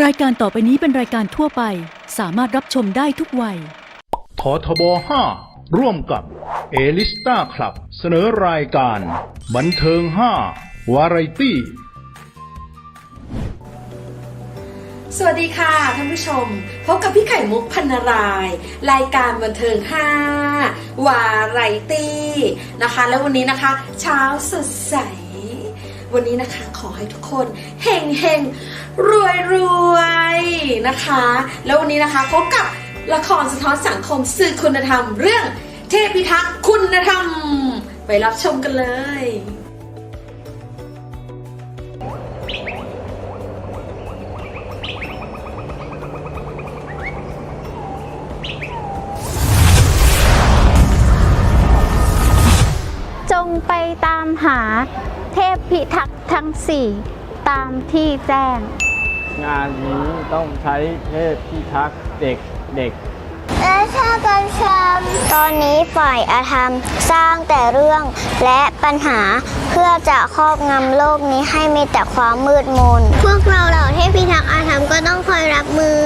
รายการต่อไปนี้เป็นรายการทั่วไป สามารถรับชมได้ทุกวัย ททบ 5 ร่วมกับเอลิสตาคลับ เสนอรายการ บันเทิง 5 วาไรตี้ สวัสดีค่ะท่านผู้ชม พบกับพี่ไข่มุกพันนารายณ์รายการบันเทิง 5 วาไรตี้นะคะ แล้ววันนี้นะคะ เช้าสดใส วันนี้นะคะขอให้ทุกคนเฮงเฮงรวยรวยนะคะ แล้ววันนี้นะคะพบกับละครสะท้อนสังคมสื่อคุณธรรม เรื่องเทพิทักษ์คุณธรรม ไปรับชมกันเลยจงไปตามหา เทพพิทักษ์ทั้งสี่ตามที่แจ้ง งานนี้ต้องใช้เทพพิทักษ์เด็กเด็กและถ้ากันชมตอนนี้ฝ่ายอาธรรมสร้างแต่เรื่องและปัญหาเพื่อจะครอบงำโลกนี้ให้มีแต่ความมืดมน พวกเราเหล่าเทพพิทักษ์อาธรรมก็ต้องคอยรับมือ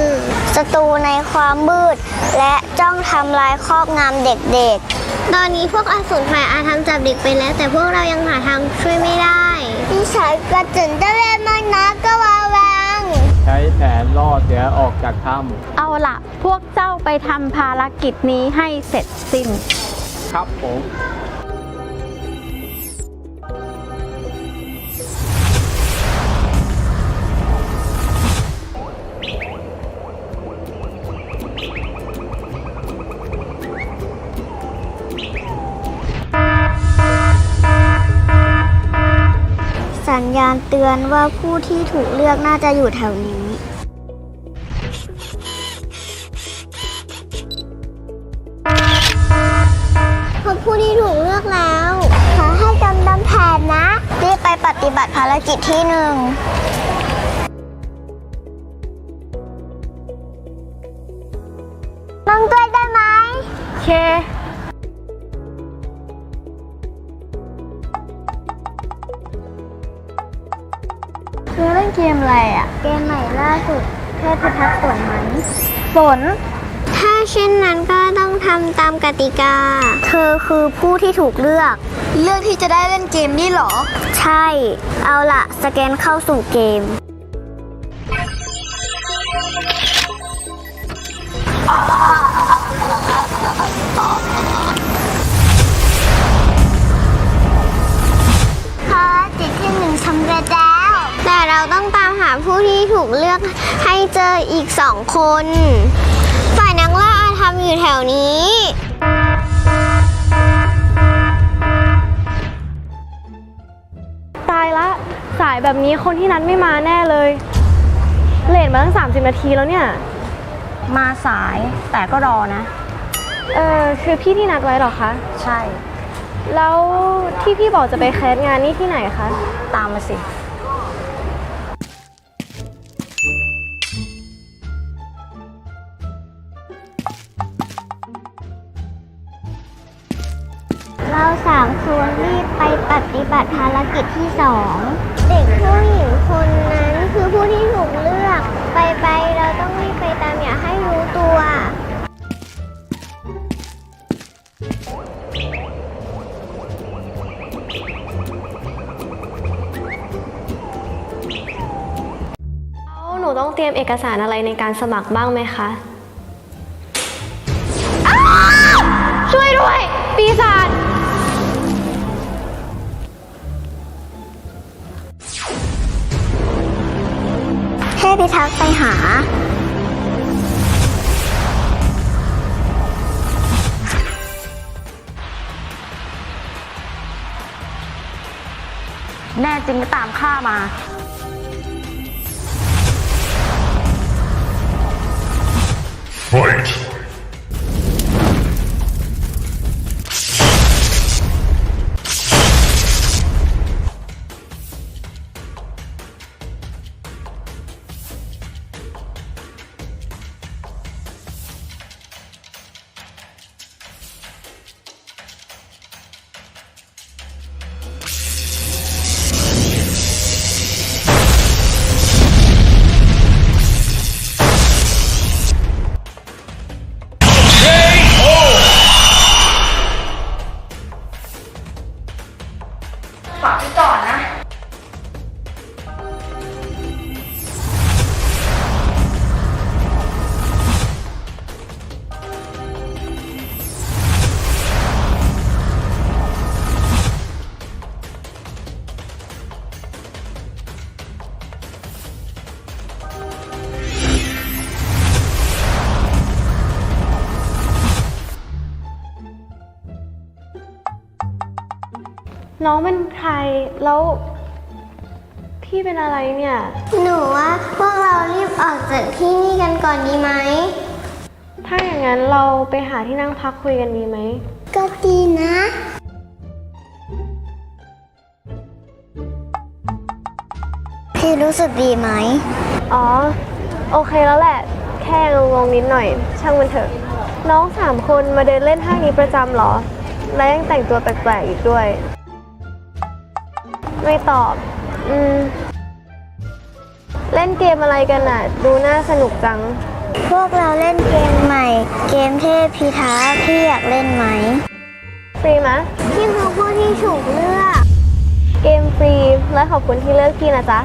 ศัตรูในความมืดและ จ้องทำลายครอบงำเด็กๆ ตอนนี้พวกอสูรฝ่ายอาธรรมจับเด็กไปแล้ว แต่พวกเรายังหาทางช่วยไม่ได้ที่ใช้กระจุนตะเวนมันนะก็วาวังใช้แผนล่อเสือออกจากถ้เอาละพวกเจ้าไปทำภารกิจนี้ให้เสร็จสิ้นำครับผม ตือนว่าผู้ที่ถูกเลือกน่าจะอยู่แถวนี้ พบผู้ที่ถูกเลือกแล้ว ขอให้จำตามแผนนะ รีบไปปฏิบัติภารกิจที่หนึ่งามกติกา เธอคือผู้ที่ถูกเลือก เลือกที่จะได้เล่นเกมนี่หรอ ใช่ เอาละสแกนเข้าสู่เกมภารกิจที่หนึ่งสำเร็จแล้ว แต่เราต้องตามหาผู้ที่ถูกเลือกให้เจออีกสองคน ฝ่ายนักล่า อาธรรมอยู่แถวนี้ ตายละ สายแบบนี้คนที่นัดไม่มาแน่เลย เลทมาตั้ง 30 นาทีแล้วเนี่ย มาสายแต่ก็รอนะ เออคือพี่ที่นัดไว้เหรอคะ ใช่ แล้วที่พี่บอกจะไปแคสงานนี่ที่ไหนคะ ตามมาสิ เราสามคนรีบไปปฏิบัติภารกิจที่สองเด็กผู้หญิงคนนั้นคือผู้ที่ถูกเลือก ไปไปเราต้องรีบไปตามอย่าให้รู้ตัว แล้วหนูต้องเตรียมเอกสารอะไรในการสมัครบ้างไหมคะ ได้ทักไปหา แน่จริงก็ตามข้ามา น้องเป็นใคร แล้วพี่เป็นอะไรเนี่ย หนูว่าพวกเรารีบออกจากที่นี่กันก่อนดีไหม ถ้าอย่างนั้นเราไปหาที่นั่งพักคุยกันดีไหม ก็ดีนะ พี่รู้สึกดีไหม อ๋อ โอเคแล้วแหละ แค่งงๆนิดหน่อย ช่างมันเถอะ น้องสามคนมาเดินเล่นห้างนี้ประจำเหรอ และยังแต่งตัวแปลกๆอีกด้วย ไม่ตอบ อืม เล่นเกมอะไรกันอะ ดูน่าสนุกจัง พวกเราเล่นเกมใหม่ เกมเทพพิทักษ์พี่อยากเล่นไหม ฟรีมะพี่คือผู้ที่ถูกเลือก เกมฟรี และขอบคุณที่เลือกพี่นะจ๊ะ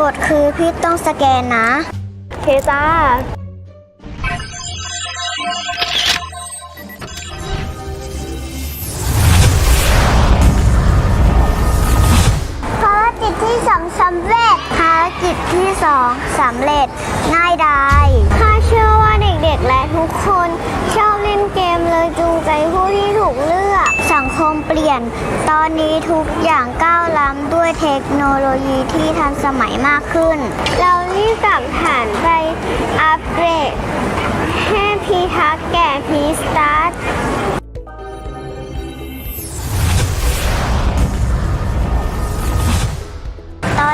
กดคือพี่ต้องสแกนนะ เคจ้า สำเร็จภารกิจที่สองสำเร็จง่ายดายข้าเชื่อว่าเด็กๆและทุกคน ชอบเล่นเกมเลยจูงใจผู้ที่ถูกเลือก สังคมเปลี่ยน ตอนนี้ทุกอย่างก้าวล้ำด้วยเทคโนโลยีที่ทันสมัยมากขึ้น เรารีบกลับฐานไปอัปเกรดให้พิทักษ์แก่พีสตาร์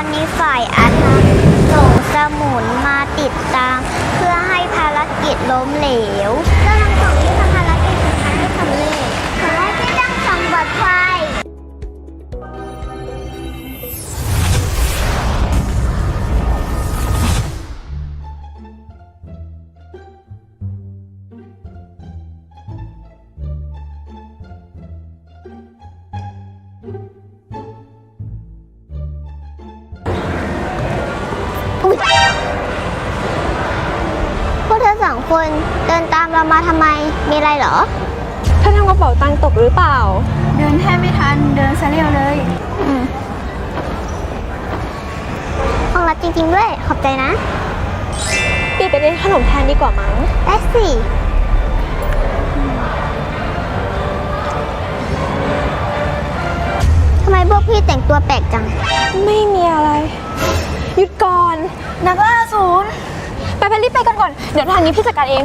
อนนี้ฝ่ายอาธรรมส่งสมุนมาติดตาม เพื่อให้ภารกิจล้มเหลวกำลังส่งที่ทำภารกิจสุดท้ายให้สำเร็จขอให้พี่ตั้งสำปลอดภัยพ อะไรเหรอ ถ้าทำกระเป๋าตังค์ตกหรือเปล่า เดินแทบไม่ทัน เดินซะเร็วเลยห้องรับจริงๆด้วย ขอบใจนะ ปีไปเล่นขนมแทนดีกว่ามั้ง ได้สิทำไมพวกพี่แต่งตัวแปลกจัง ไม่มีอะไร หยุดก่อน นักล่าศูนย์ ไปไปรีบไปกันก่อน เดี๋ยวทางนี้พี่จัดการเอง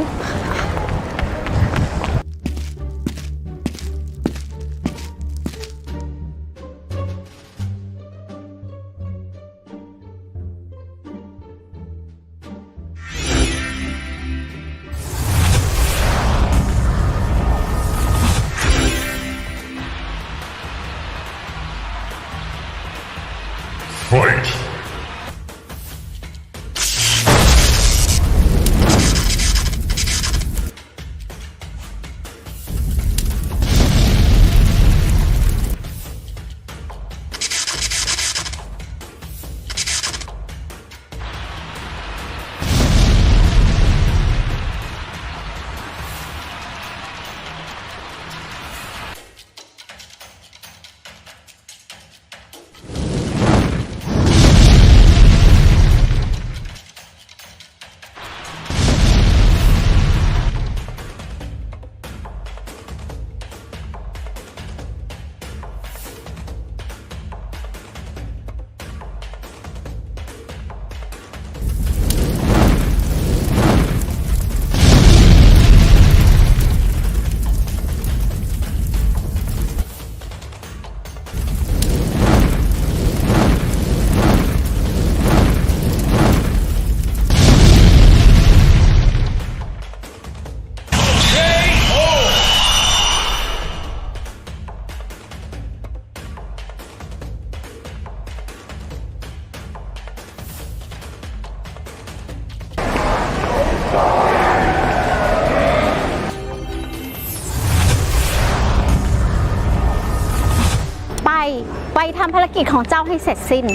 ไปไปทำภารกิจของเจ้าให้เสร็จสิ้น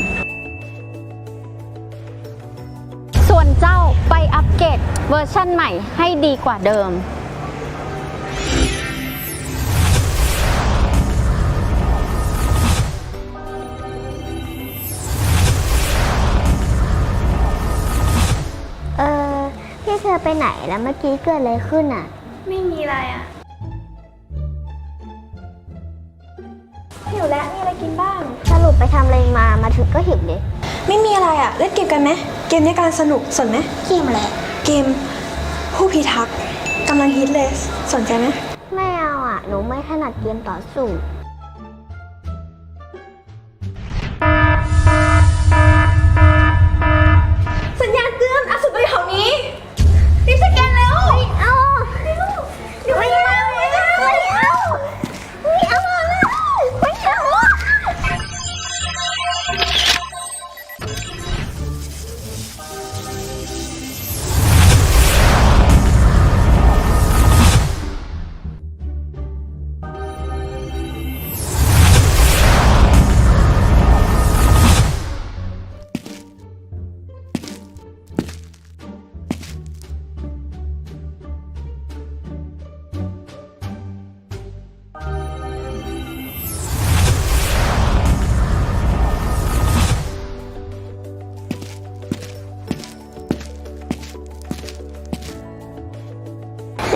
ส่วนเจ้าไปอัปเกรดเวอร์ชั่นใหม่ให้ดีกว่าเดิม เออพี่เธอไปไหนแล้วเมื่อกี้เกิดอะไรขึ้นอะ ไม่มีอะไรอะ กินบ้าง สรุปไปทำอะไรมา มาถึงก็หิวเลยไม่มีอะไรอะ่ะเล่นเกมกันไหมเกมนี้การสนุกสนไหมกินอะไรเกมผู้พิทักษ์กำลังฮิตเลยสนใจไหมไม่เอาอะหนูไม่ถนัดเกมต่อสู้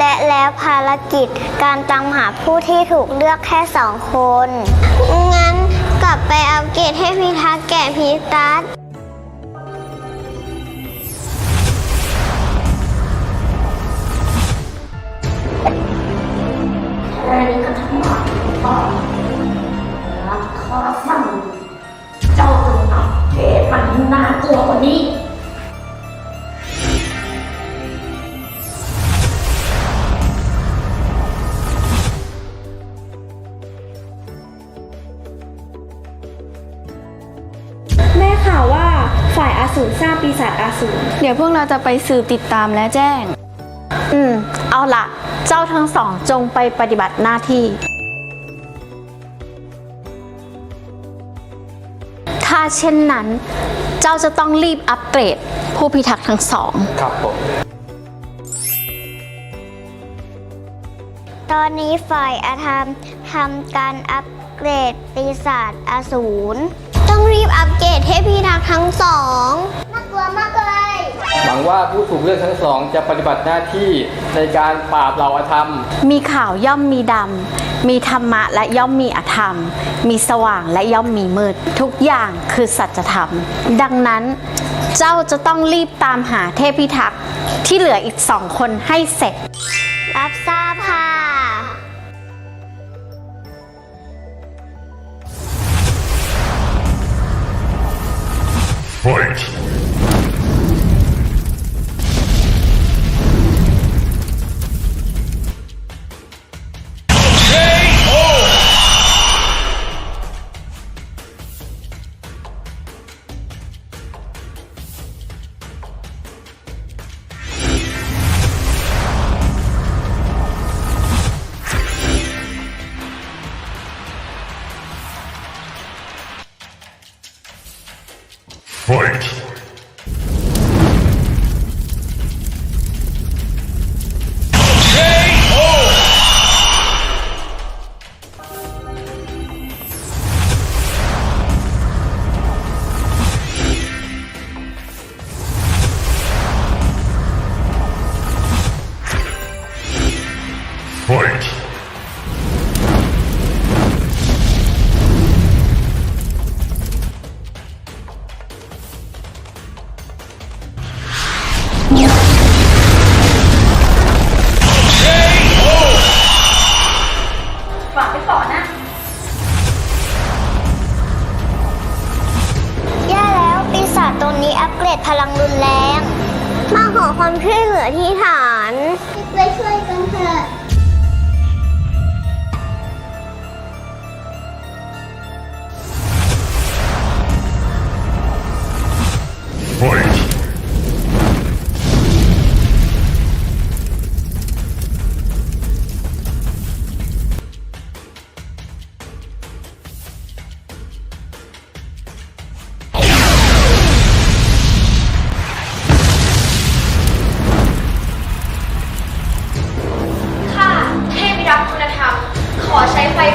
และแล้วภารกิจการตามหาผู้ที่ถูกเลือกแค่สองคน งั้นกลับไปอัปเกรดให้พิทักษ์แก่พีตัส จะไปสืบติดตามและแจ้ง อืม เอาละเจ้าทั้งสองจงไปปฏิบัติหน้าที่ ถ้าเช่นนั้น เจ้าจะต้องรีบอัปเกรดผู้พิทักษ์ทั้งสอง ครับผม ตอนนี้ฝ่ายอาธรรมทำการอัปเกรดปีศาจอสูร ต้องรีบอัปเกรดให้พีทักษ์ทั้งสอง หวังว่าผู้ถูกเลือกทั้งสองจะปฏิบัติหน้าที่ในการปราบเหล่าอธรรม มีข่าวย่อมมีดำ มีธรรมะและย่อมมีอธรรม มีสว่างและย่อมมีมืด ทุกอย่างคือสัจธรรม ดังนั้นเจ้าจะต้องรีบตามหาเทพพิทักษ์ที่เหลืออีกสองคนให้เสร็จ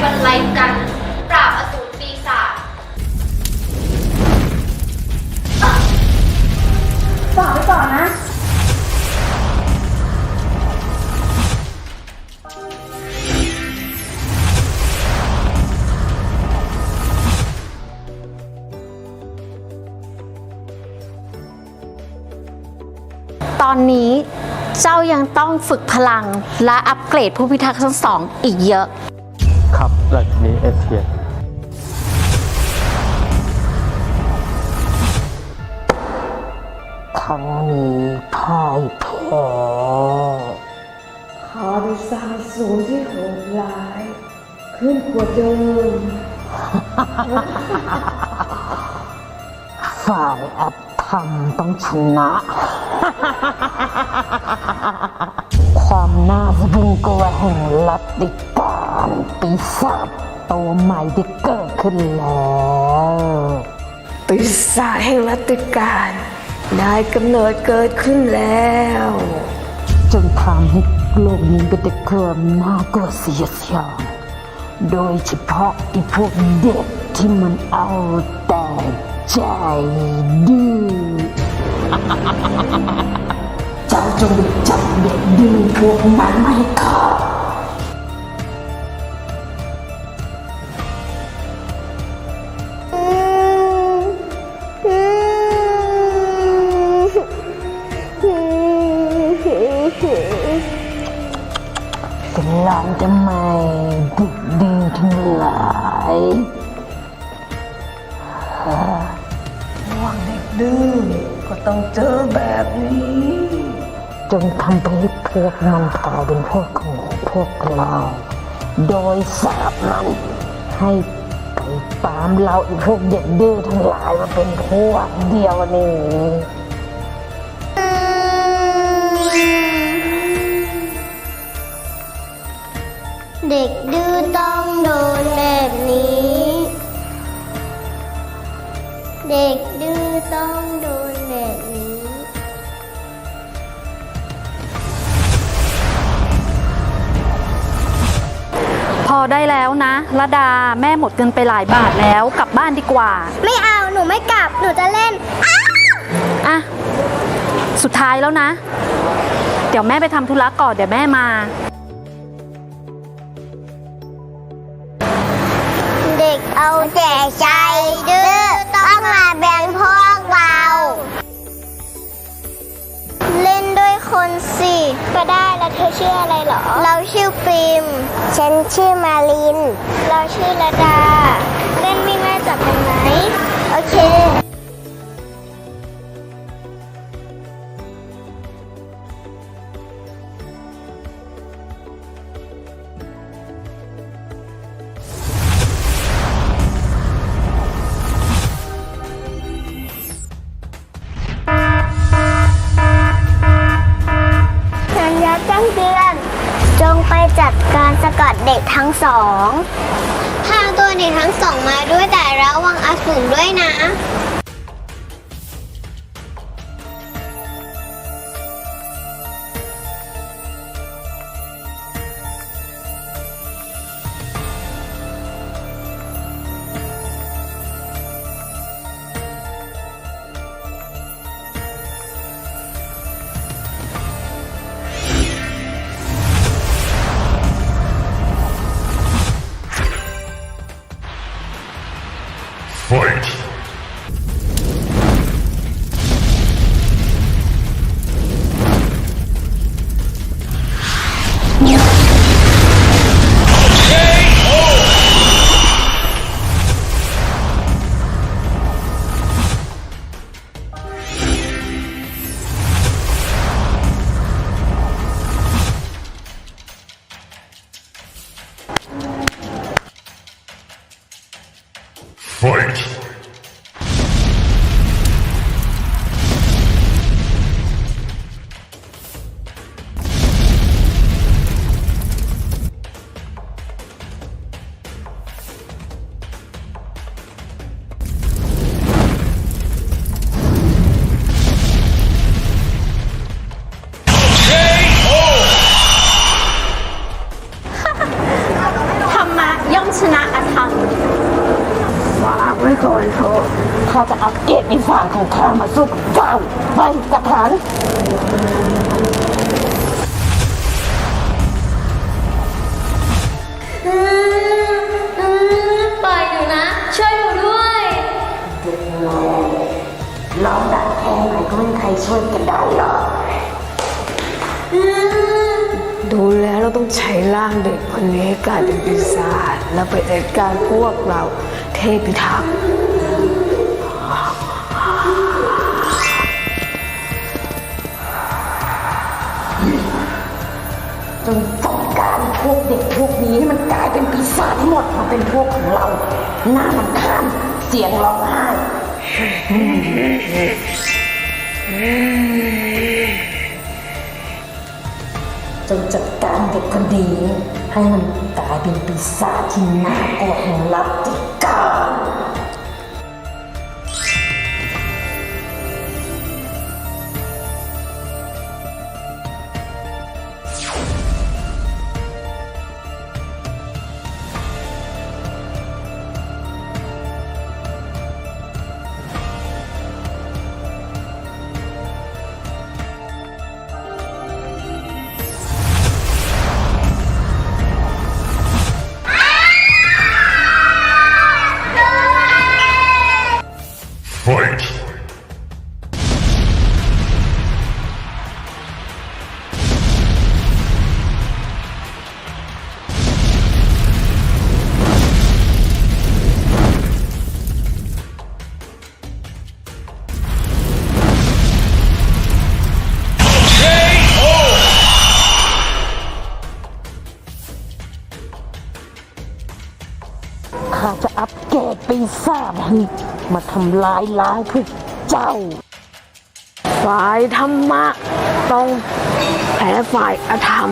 บรรลัยกัน ปราบอสูรปีศาจต่อไปต่อนะ ตอนนี้เจ้ายังต้องฝึกพลังและอัปเกรดผู้พิทักษ์ทั้งสองอีกเยอะ รับราชินีเอเชียครั้งนี้พ่ายแพ้ข้าได้สร้างศูนย์ที่โหดร้าย ขึ้นกว่าเดิมฝ่ายอัตธรรมต้องชนะ ปีศาจตัวใหม่ที่เกิดขึ้นแล้วปีศาจแห่งรัติการได้กำเนิดเกิดขึ้นแล้ว จนทำให้โลกนี้เป็นแต่ความน่ากลัวเสียชาโดยเฉพาะไอีพวกเด็กที่มันเอาแต่ใจดื้อเจ้าจงจับเด็กดื้อพวกนั้นมาให้ข้าเว่างเด็กดื้อก็ต้องเจอแบบนี้ จงทำให้พวกมันกลายเป็นพวกของพวกเราโดยสาบมันให้ไปตามเราไอีพวกเด็กดื้อทั้งหลายมาเป็นพวกเดียวนี้เด็กดื้อต้องโดนแบบนี้ เด็กดื้อต้องโดนแบบนี้ พอได้แล้วนะระดาแม่หมดเงินไปหลายบาทแล้วกลับบ้านดีกว่า ไม่เอาหนูไม่กลับหนูจะเล่นอะ สุดท้ายแล้วนะ เดี๋ยวแม่ไปทำธุระก่อนเดี๋ยวแม่มา เด็กเอาแต่ใจ แล้วเธอชื่ออะไรเหรอ เราชื่อปิมฉันชื่อมาลิน เราชื่อระดา เล่นวิ่งไล่จับกันไหม โอเค Huh? ธ ต้องใช้ร่างเด็กคนนี้ให้กลายเป็นปีศาจแล้วไปจัดการพวกเราเทพิทักษ์จงจัดการพวกเด็กพวกนี้ให้มันกลายเป็นปีศาจให้หมดมาเป็นพวกของเรา หน้ามันคานเสียงร้องไห้ จงจัดการเด็กคนดีให้มันกลายเป็นปีศาจที่น่ากลัวแห่งลับติาจให้มาทำลายล้างพวกเจ้า ฝ่ายธรรมะต้องแพ้ฝ่ายอธรรม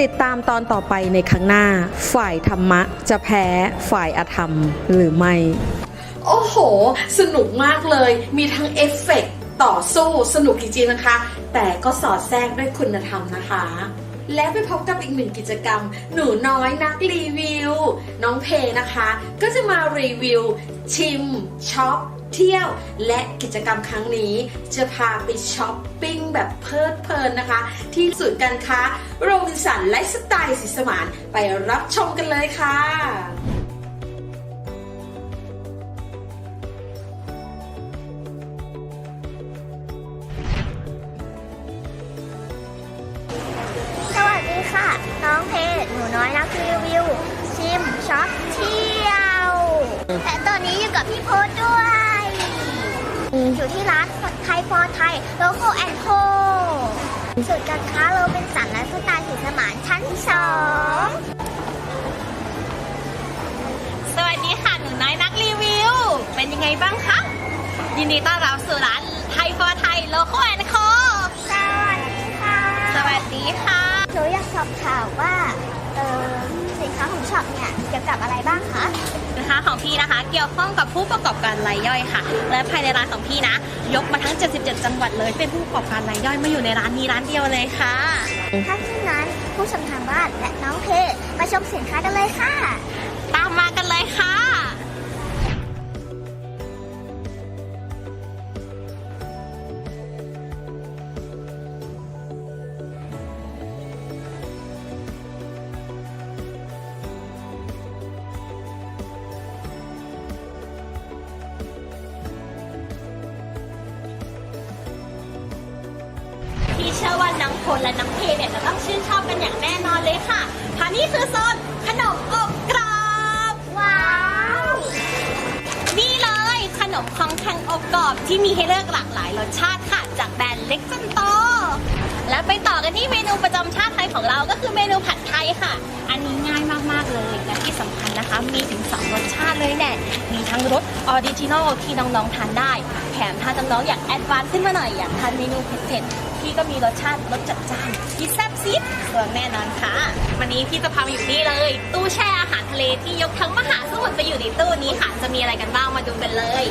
ติดตามตอนต่อไปในครั้งหน้า ฝ่ายธรรมะจะแพ้ฝ่ายอธรรมหรือไม่ โอ้โห สนุกมากเลย มีทั้งเอฟเฟกต์ต่อสู้สนุกจริงๆนะคะ แต่ก็สอดแทรกด้วยคุณธรรมนะคะ และไปพบกับอีกหนึ่งกิจกรรม หนูน้อยนักรีวิว น้องเพนะคะ ก็จะมารีวิว ชิมช็อป เที่ยวและกิจกรรมครั้งนี้ จะพาไปช้อปปิ้งแบบเพลิดเพลินนะคะ ที่ศูนย์การค้าโรบินสันไลฟ์สไตล์สิสมานไปรับชมกันเลยค่ะสวัสดีค่ะน้องเพจหนูน้อยนักรีวิว ชิมช็อปเที่ยว และตอนนี้อยู่กับพี่โพสด้วย อยู่ที่ร้านไทยฟอร์ไทยโลโก้แอนโคสุดการค้าโรเป็นสันและสไตล์สีสมานชั้นสองสวัสดีค่ะ หนูน้อยนักรีวิว เป็นยังไงบ้างคะ ยินดีต้อนรับสู่ร้านไทยฟอร์ไทยโลโก้แอนโคสวัสดีค่ะ สวัสดีค่ะหนูอยากสอบถามว่า เออสินค้าของช็อปเนี่ยเกี่ยวกับอะไรบ้างคะสิน ค้าของพี่นะคะ เกี่ยวข้องกับผู้ประกอบการรายย่อยค่ะ และภายในร้านของพี่นะ ยกมาทั้ง 77 จังหวัดเลยเป็นผู้ประกอบการรายย่อยมาอยู่ในร้านนี้ร้านเดียวเลยค่ะถ้าเช่นนั้นผู้ชมทางบ้านและน้องเพมาชมสินค้ากันเลยค่ะ ที่มีให้เลือกหลากหลายรสชาติค่ะ จากแบรนด์เล็กจนโต และไปต่อกันที่เมนูประจำชาติไทยของเราก็คือเมนูผัดไทยค่ะ อันนี้ง่ายมาก ๆ เลย และที่สำคัญนะคะ มีถึง 2 รสชาติเลยแน่มีทั้งรสออริจินอลที่น้อง ๆ ทานได้ แถมถ้าน้องๆอยากแอดวานซ์ขึ้นมาหน่อยอยากทานเมนูเผ็ดๆพี่ก็มีรสชาติรสจัดจ้านที่แซ่บซีดเมืองแน่นอนค่ะ วันนี้พี่จะพามาอยู่นี่เลย ตู้แช่อาหารทะเลที่ยกทั้งมหาสมุทรไปอยู่ในตู้นี้ค่ะ จะมีอะไรกันบ้างมาดูกันเลย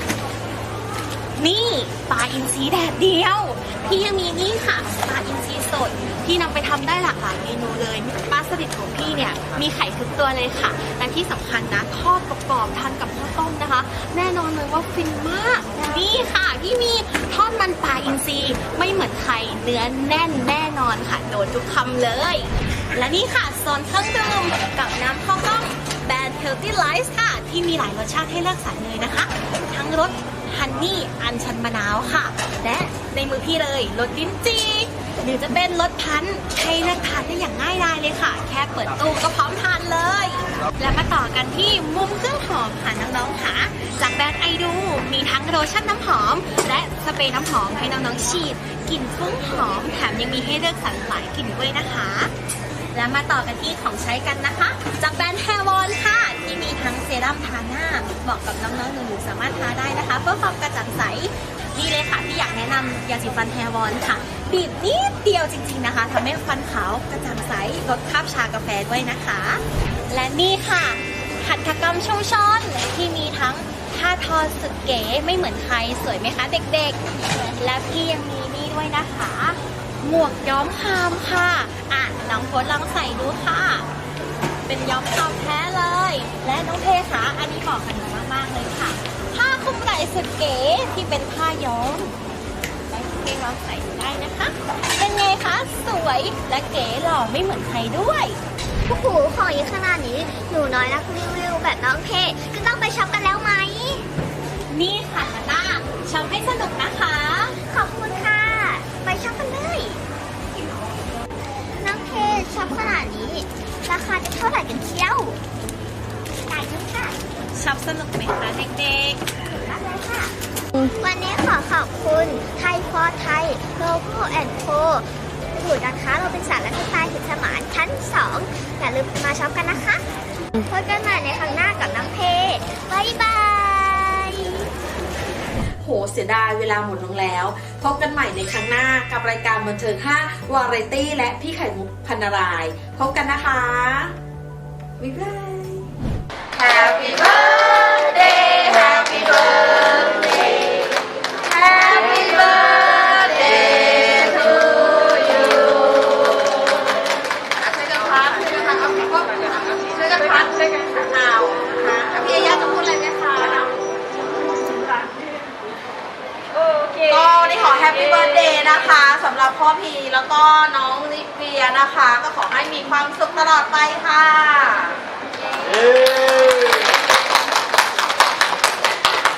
นี่ปลาอินทรีแดดเดียว พี่ยังมีนี่ค่ะปลาอินทรีสดที่นำไปทำได้หลากหลายเมนูเลยปลาสลิดของพี่เนี่ยมีไข่ทุกตัวเลยค่ะและที่สำคัญนะทอดกรอบๆทานกับข้าวต้มนะคะ แน่นอนเลยว่าฟินมาก นี่ค่ะพี่มีทอดมันปลาอินทรีไม่เหมือนใครเนื้อแน่นแน่นอนค่ะโดนทุกคำเลย และนี่ค่ะโซนเครื่องดื่มกับน้ำข้าวต้มแบรนด์ Healthy Life ค่ะ ที่มีหลายรสชาติให้เลือกสรรเลยนะคะ ทั้งรส ฮันนี่อันชันมะนาวค่ะ และในมือพี่เลยรสลิ้นจี่หรือจะเป็นรสพันธุ์ให้เลือกทานได้อย่างง่ายดายเลยค่ะ แค่เปิดตู้ก็พร้อมทานเลย แล้วมาต่อกันที่มุมเครื่องหอมค่ะน้องๆค่ะ จากแบรนด์ไอดู มีทั้งโลชั่นน้ำหอม และสเปรย์น้ำหอมให้น้องๆฉีดกลิ่นฟุ้งหอมแถมยังมีให้เลือกสรรหลายกลิ่นด้วยนะคะ แล้วมาต่อกันที่ของใช้กันนะคะ จากแบรนด์ Hair Won ค่ะ มีทั้งเซรั่มทาหน้าเหมาะกับน้องๆหนูๆสามารถทาได้นะคะ เพื่อความกระจ่างใสนี่เลยค่ะที่อยากแนะนำยาสีฟัน Hair Won ค่ะ บีบนิดเดียวจริง ๆนะคะทำให้ฟันขาวกระจ่างใสลดคราบชากาแฟด้วยนะคะ และนี่ค่ะ หัตถกรรมชุมชนที่มีทั้งท่าทอสุดเก๋ไม่เหมือนใครสวยไหมคะเด็กๆ และพี่ยังมีนี่ด้วยนะคะ หมวกย้อมคามค่ะ อะน้องโพสลองใส่ดูค่ะ เป็นย้อมคามแท้เลย และน้องเพคะอันนี้บอกกันหนูมากๆเลยค่ะ ผ้าคลุมไหล่สุดเก๋ที่เป็นผ้าย้อมและเพลองใส่ดูได้นะคะ เป็นไงคะ สวยและเก๋หล่อไม่เหมือนใครด้วยโอ้โหของเยอะขนาดนี้หนูน้อยนักรีวิวแบบน้องเพก็ต้องไปช็อปกันแล้วไหม นี่ค่ะนาต้าชมให้สนุกนะคะ ขอบคุณค่ะ ไปช็อปกันเลย น้องเพช็อปขนาดนี้ ราคาจะเท่าไหร่กันเชียวจ่ายเงินค่ะชอบสนุกไหมคะเด็กมากเลยค่ะ วันนี้ขอขอบคุณไทยฟอร์ไทยโลโก้แอนโคถูกนะคะเราเป็นสารและสไตล์หินสมานชั้น 2 อย่าลืมมาช็อปกันนะคะพบกันใหม่ในครั้งหน้ากับน้องเพบายบายโหเสียดายเวลาหมดลงแล้ว พบกันใหม่ในครั้งหน้ากับรายการบันเทิง5วาไรตี้และพี่ไข่มุกพันนาราย พบกันนะคะ บ๊ายบาย Happy ปปี้เบิร์ดเดย์นะคะสำหรับพ่อพีแล้วก็น้องลิเวียนะคะ ก็ขอให้มีความสุขตลอดไปค่ะ เย้